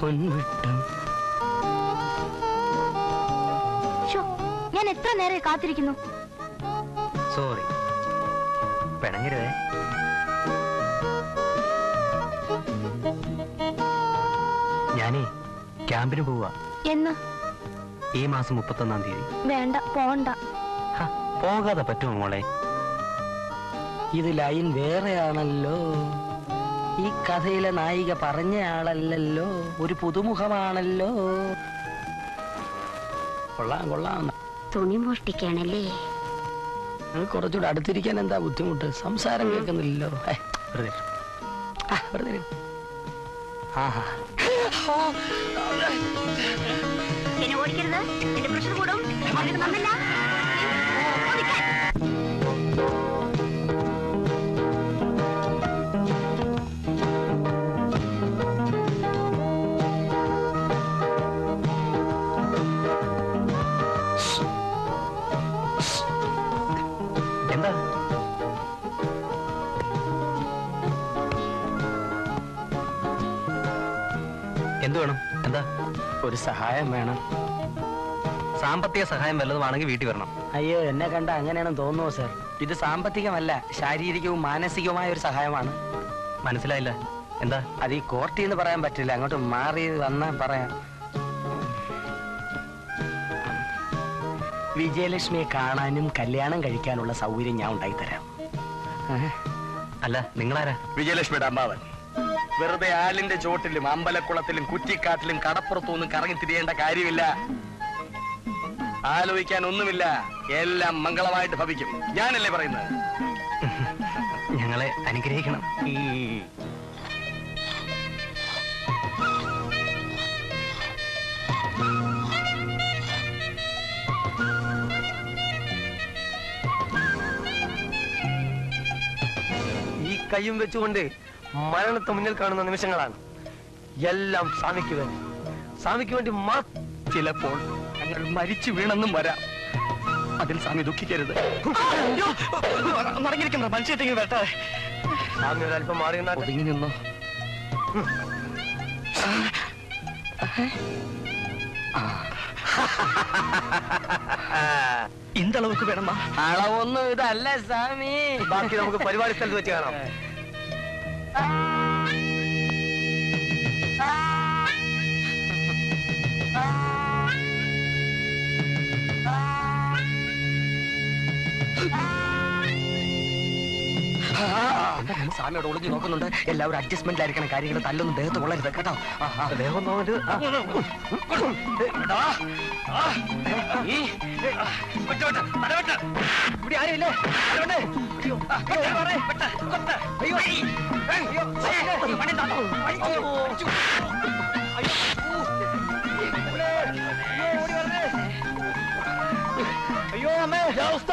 പൊൻവിട്ടം ഞാൻ എത്ര നേരെ കാത്തിരിക്കുന്നു? സോറി പിണങ്ങരുതേ ഞാനേ ക്യാമ്പിന് പോവാ. എന്ന്? ഈ മാസം മുപ്പത്തൊന്നാം തീയതി. വേണ്ട പോണ്ട. പോകാതെ പറ്റുമോ മോളെ? ഇത് ലൈൻ വേറെയാണല്ലോ. ഈ കഥയിലെ നായിക പറഞ്ഞയാളല്ലോ ഒരു പുതുമുഖമാണല്ലോ. കൊള്ളാം കൊള്ളാം. തുണി മോഷ്ടിക്കാണല്ലേ കുറച്ചുകൂടെ അടുത്തിരിക്കാൻ എന്താ ബുദ്ധിമുട്ട്? സംസാരം കേൾക്കുന്നില്ലല്ലോ. വെറുതെ വെറുതെ ആഹാ ഓടിക്കരുത്? എന്റെ പ്രഷർ കൂടും. നന്നില്ല എന്തു വേണം? എന്താ? ഒരു സഹായം വേണം. സാമ്പത്തിക സഹായം വല്ലതുമാണെങ്കിൽ വീട്ടിൽ വരണം. അയ്യോ എന്നെ കണ്ട അങ്ങനെയാണെന്ന് തോന്നുന്നു സാർ ഇത് സാമ്പത്തികമല്ല ശാരീരികവും മാനസികവുമായ ഒരു സഹായമാണ്. മനസ്സിലായില്ല? എന്താ? അത് ഈ കോർട്ടിൽ നിന്ന് പറയാൻ പറ്റില്ല. അങ്ങോട്ട് മാറി വന്നാ പറയാം. വിജയലക്ഷ്മിയെ കാണാനും കല്യാണം കഴിക്കാനുള്ള സൗകര്യം ഞാൻ ഉണ്ടാക്കി തരാം. അല്ല നിങ്ങളാരാ? വിജയലക്ഷ്മിയുടെ അമ്മാവൻ. വെറുതെ ആലിന്റെ ചോട്ടിലും അമ്പലക്കുളത്തിലും കുറ്റിക്കാട്ടിലും കടപ്പുറത്തൊന്നും കറങ്ങി തിരിയേണ്ട കാര്യമില്ല. ആലോചിക്കാൻ ഒന്നുമില്ല. എല്ലാം മംഗളമായിട്ട് ഭവിക്കും. ഞാനല്ലേ പറയുന്നത്? ഞങ്ങളെ അനുഗ്രഹിക്കണം. ഈ കയ്യും വെച്ചുകൊണ്ട് മരണത്തെ മുന്നിൽ കാണുന്ന നിമിഷങ്ങളാണ്. എല്ലാം സ്വാമിക്ക് വേണ്ടി. സ്വാമിക്ക് വേണ്ടി മാ ചിലപ്പോൾ ഞങ്ങൾ മരിച്ചു വീണെന്നും വരാം. അതിൽ സ്വാമി ദുഃഖിക്കരുത്. നടങ്ങിയിരിക്കുന്ന മനുഷ്യത്തെങ്കിൽ വരട്ടെ. സ്വാമി ഒരല്പം മാറി. ഒതുങ്ങി നിന്നോ? ഇന്തളവുക്ക് വേണം അളവൊന്നും ഇതല്ല സ്വാമി. ബാക്കി നമുക്ക് പരിപാടി സ്ഥലത്ത് വെച്ച് കാണാം. Ah! സ്വാമിയോട് ഒളിഞ്ഞു നോക്കുന്നുണ്ട്. എല്ലാവരും അഡ്ജസ്റ്റ്മെന്റിലായിരിക്കണം കാര്യങ്ങൾ തല്ലൊന്നും ദേഹത്ത് കൊള്ളരുത് കേട്ടോ. ദേഹം. ഇവിടെ ആരുമില്ലേ. അയ്യോ അമ്മേ അവസ്ഥ.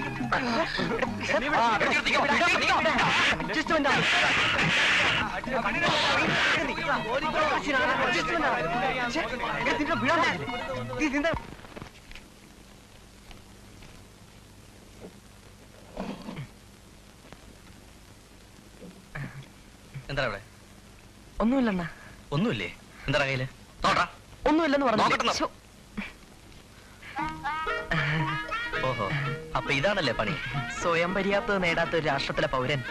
എന്താ ഇവിടെ? ഒന്നുമില്ലെന്നാ. ഒന്നുമില്ലേ? എന്താ കയ്യിൽ? നോട്ടാ ഒന്നുമില്ലെന്ന് പറഞ്ഞു അപ്പൊ ഇതാണല്ലേ പണി? സ്വയം പര്യാപ്തത നേടാത്ത ഒരു രാഷ്ട്രത്തിലെ പൗരൻ.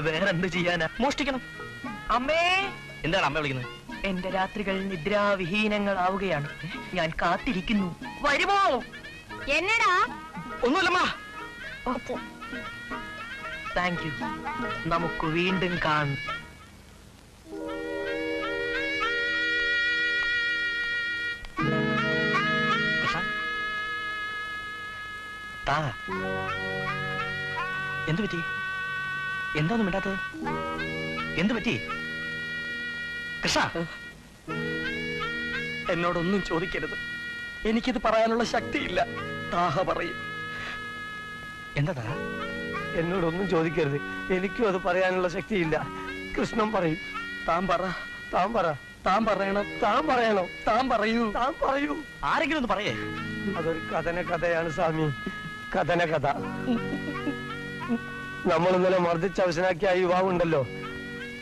വേറെന്ത് ചെയ്യാനാ? മോഷ്ടിക്കണം. അമ്മേ! എന്താണ് അമ്മ വിളിക്കുന്നത്? എന്റെ രാത്രികൾ നിദ്രാവിഹീനങ്ങളാവുകയാണ്. ഞാൻ കാത്തിരിക്കുന്നു. വരുമോ? എന്നടാ? ഒന്നുമില്ലമ്മ. താങ്ക് യു നമുക്ക് വീണ്ടും കാണാം. താ. എന്തു പറ്റി? എന്താന്ന് മിണ്ടാത്തത്? എന്തു പറ്റി? കൃഷ്ണ! എന്നോടൊന്നും ചോദിക്കരുത്. എനിക്കിത് പറയാനുള്ള ശക്തിയില്ല. താഹ പറയും. എന്താ താ? എന്നോടൊന്നും ചോദിക്കരുത്. എനിക്കും അത് പറയാനുള്ള ശക്തിയില്ല. കൃഷ്ണൻ പറയും താൻ പറ താൻ പറ താൻ പറയണം താൻ പറയണം താൻ പറയൂ താൻ പറയൂ. ആരെങ്കിലും ഒന്ന് പറയേ. അതൊരു കഥന കഥയാണ് സ്വാമി. കഥന കഥ നമ്മൾ ഇന്നലെ മർദ്ദിച്ച് അവസനാക്കിയ ആ യുവാവുണ്ടല്ലോ.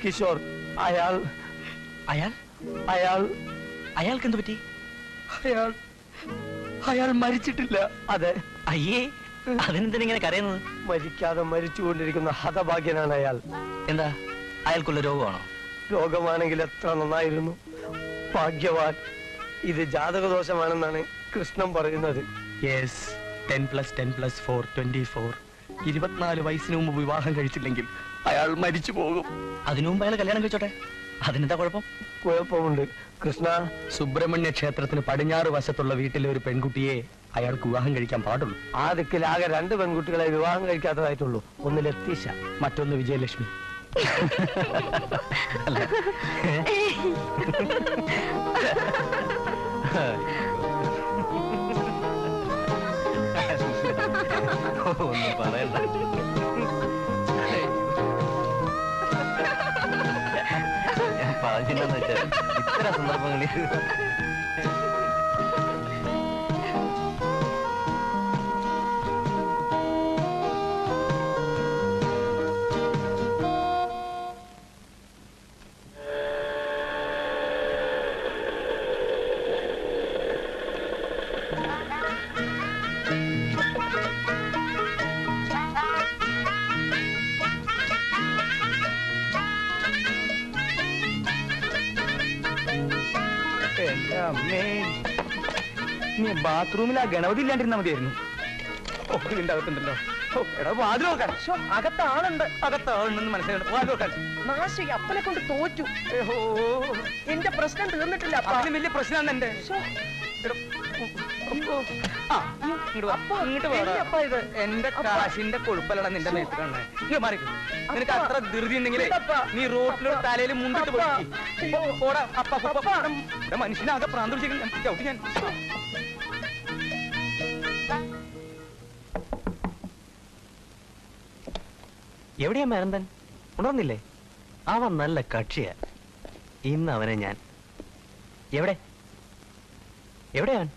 കിഷോർ അയാൾ അയാൾ? അയാൾ അയാൾക്ക് എന്ത് പറ്റി? അയാൾ അയാൾ മരിച്ചിട്ടില്ല. അതെ. അയ്യേ അതിനെന്തിനെ കരയുന്നത്? മരിക്കാതെ മരിച്ചുകൊണ്ടിരിക്കുന്ന ഹതഭാഗ്യനാണ് അയാൾ. എന്താ? അയാൾക്കുള്ള രോഗമാണോ? രോഗമാണെങ്കിൽ എത്ര നന്നായിരുന്നു. ഭാഗ്യവാൻ. ഇത് ജാതകദോഷമാണെന്നാണ് കൃഷ്ണൻ പറയുന്നത്. Yes ten plus ten plus four twenty four. ഇരുപത്തിനാല് വയസ്സിന് മുമ്പ് വിവാഹം കഴിച്ചില്ലെങ്കിൽ അയാൾ മരിച്ചു പോകും. അതിനു മുമ്പ് അയാൾ കല്യാണം കഴിച്ചോട്ടെ? അതിനെന്താ കുഴപ്പം? കുഴപ്പമുണ്ട്. കൃഷ്ണ സുബ്രഹ്മണ്യ ക്ഷേത്രത്തിന് പടിഞ്ഞാറ് വശത്തുള്ള വീട്ടിലെ ഒരു പെൺകുട്ടിയെ അയാൾക്ക് വിവാഹം കഴിക്കാൻ പാടുള്ളൂ. ആ ദിക്കിൽ ആകെ രണ്ട് പെൺകുട്ടികളെ വിവാഹം കഴിക്കാത്തതായിട്ടുള്ളൂ. ഒന്ന് ലത്തീശ മറ്റൊന്ന് വിജയലക്ഷ്മി. ഒന്നും പറഞ്ഞില്ലെന്ന് വെച്ചാൽ ഇത്തരം സന്ദർഭങ്ങളിൽ നീ ബാത്റൂമിൽ ആ ഗണപതി ഇല്ലാണ്ടിരുന്നാ മതിയായിരുന്നു. ഓ ഇതിന്റെ അകത്തുണ്ടല്ലോ. എടാ വാതിൽ നോക്കാൻ ശ്ശോ, അകത്താളുണ്ട്. അകത്താളുണ്ടെന്ന് മനസ്സിലായി. വാതിൽ നോക്കാൻ നാശ അപ്പനെ കൊണ്ട് തോറ്റു. എന്റെ പ്രശ്നം തീർന്നിട്ടില്ല വലിയ പ്രശ്നമാണ് എന്റെ. എന്റെ ഇത് കാശിന്റെ കൊഴുപ്പല്ലടാ നിന്റെ മേത്ത് കാണണേ ഇങ്ങ് മാറി നിനക്ക് അത്ര ധൃതി ഉണ്ടെങ്കിലേ നീ റോട്ടിലൊരു തലയിൽ മുണ്ടിട്ട്. പോയി മനുഷ്യനാകെ പ്രാന്ത് ചവിട്ടി ഞാൻ. എവിടെയാ മരന്തൻ ഉണർന്നില്ലേ? അവൻ നല്ല കക്ഷിയാ. ഇന്ന് അവനെ ഞാൻ. എവിടെ? എവിടെയാണ്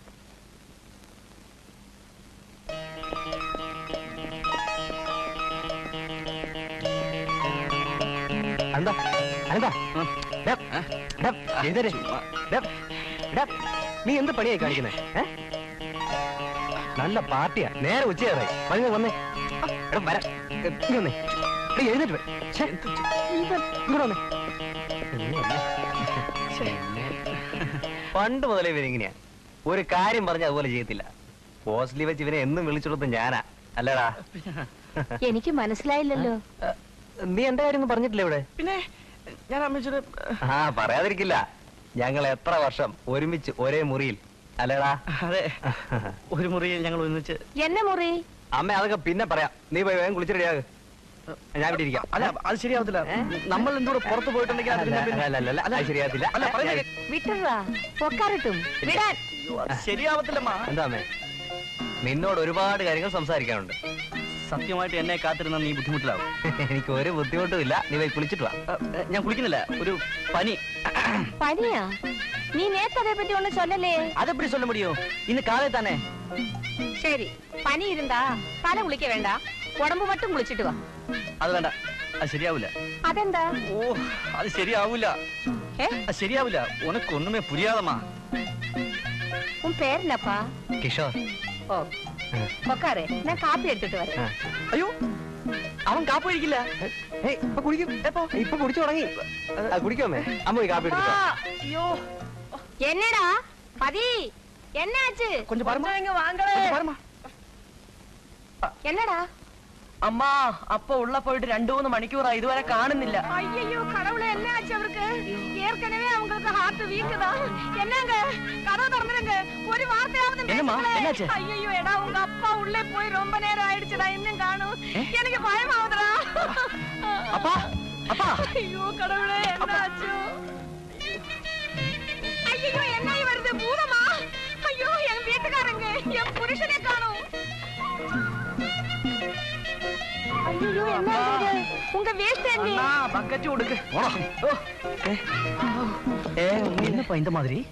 ഡാ, ഡാ, നീ എന്ത് പണിയായി കാണിക്കുന്നേ? നല്ല പാർട്ടിയാ. നേരെ ഉച്ചയാറായി വന്നേ. വന്നേ വരാം. നീ വന്നേ. എഴുന്നേറ്റ് ഇങ്ങോട്ട് വന്നേ. പണ്ട് മുതലേ ഇവനിങ്ങനെയാ ഒരു കാര്യം പറഞ്ഞ അതുപോലെ ചെയ്യത്തില്ല. ഹോസ്റ്റലിൽ വെച്ച് ഇവനെ എന്നും വിളിച്ചെടുത്ത് ഞാനാ. അല്ലടാ. എനിക്ക് മനസ്സിലായില്ലല്ലോ. നീ എന്റെ കാര്യം പറഞ്ഞിട്ടില്ല ഇവിടെ? പിന്നെ ഞാൻ അമ്മച്ചത് ആ പറയാതിരിക്കില്ല. ഞങ്ങൾ എത്ര വർഷം ഒരുമിച്ച് ഒരേ മുറിയിൽ. അല്ലേടാ? അതെ. ഒരു മുറിയിൽ ഞങ്ങൾ ഒന്നിച്ച് എന്നെ മുറി? അമ്മ അതൊക്കെ പിന്നെ പറയാം. നീ പോയി വേഗം കുളിച്ചിട്ട് ഞാൻ ഇവിടെ ഇരിക്കാം. അല്ല അത് ശരിയാവത്തില്ല. നമ്മൾ എന്തൂടെ പുറത്ത് പോയിട്ടുണ്ടെങ്കിൽ അത് പിന്നെ- അല്ല, അമ്മേ? നിന്നോട് ഒരുപാട് കാര്യങ്ങൾ സംസാരിക്കാനുണ്ട്. സത്യമായിട്ട് എന്നെ കാത്തിരുന്ന നീ ബുദ്ധിമുട്ടിലാവും. എനിക്ക് ഒരു ബുദ്ധിമുട്ടും ഇല്ല. നീ പോയി കുളിച്ചിട്ട് വാ. ഞാൻ കുളിക്കുന്നില്ല. ഒരു പനി. പനിയാ? നീ നേരത്തെ പറ്റി ഒന്നും ചൊല്ലല്ലേ? അതെപ്പറ്റി ചൊല്ല മുടിയോ? ഇന്ന് കാലേ തന്നെ ശരി. പനി ഇരുന്നാ തല കുളിക്ക വേണ്ട. ഉടമ്പ് മട്ടും കുളിച്ചിട്ട് വാ. അത് വേണ്ട. അത് ശരിയാവൂല. അതെന്താ? ഓ അത് ശരിയാവൂല. ശരിയാവൂല. ഉനക്കൊന്നുമേ പുരിയാതമാ ഉൻ പേരെന്നപ്പാ? കിഷോർ. ஓ உக்காரு நான் காப்பி எடுத்துட்டு வரேன் ஐயோ അവൻ കാപ്പ് കഴിക്കില്ല ഇപ്പൊ കുടിക്കും എപ്പോ ഇപ്പൊ കുടിച്ചു തുടങ്ങി കുടിക്കാമേ അമ്മ കാപ്പി അയ്യോ എന്നടാ പതി എന്നാച്ചു കൊഞ്ചം പാരമാ വാങ്ങ പാരമാ എന്നടാ பாருமா என்னடா அம்மா அப்ப உள்ள போயிட்டு ரெண்டு மூணு மணிக்கூறா இதுவரை കാണുന്നില്ല ஐயோ கடவுளே என்ன ஆச்சு அவருக்கு ஏற்கனவே அவங்களுக்கு ஹார்ட் வீக் தான் என்னங்க கதவு திறந்துருங்க ஒரு வார்த்தையாவது என்னம்மா, என்னாச்சு? ஐயோ எடா உங்க அப்பா உள்ளே போய் ரொம்ப நேரம் ஆயிடுச்சுடா இன்னும் காணும் எனக்கு பயமாவுதுடா அப்பா அப்பா ஐயோ கடவுளே என்ன உங்க வேஸ்ட் பக்கச்சு விடுங்க என்னப்பா இந்த மாதிரி?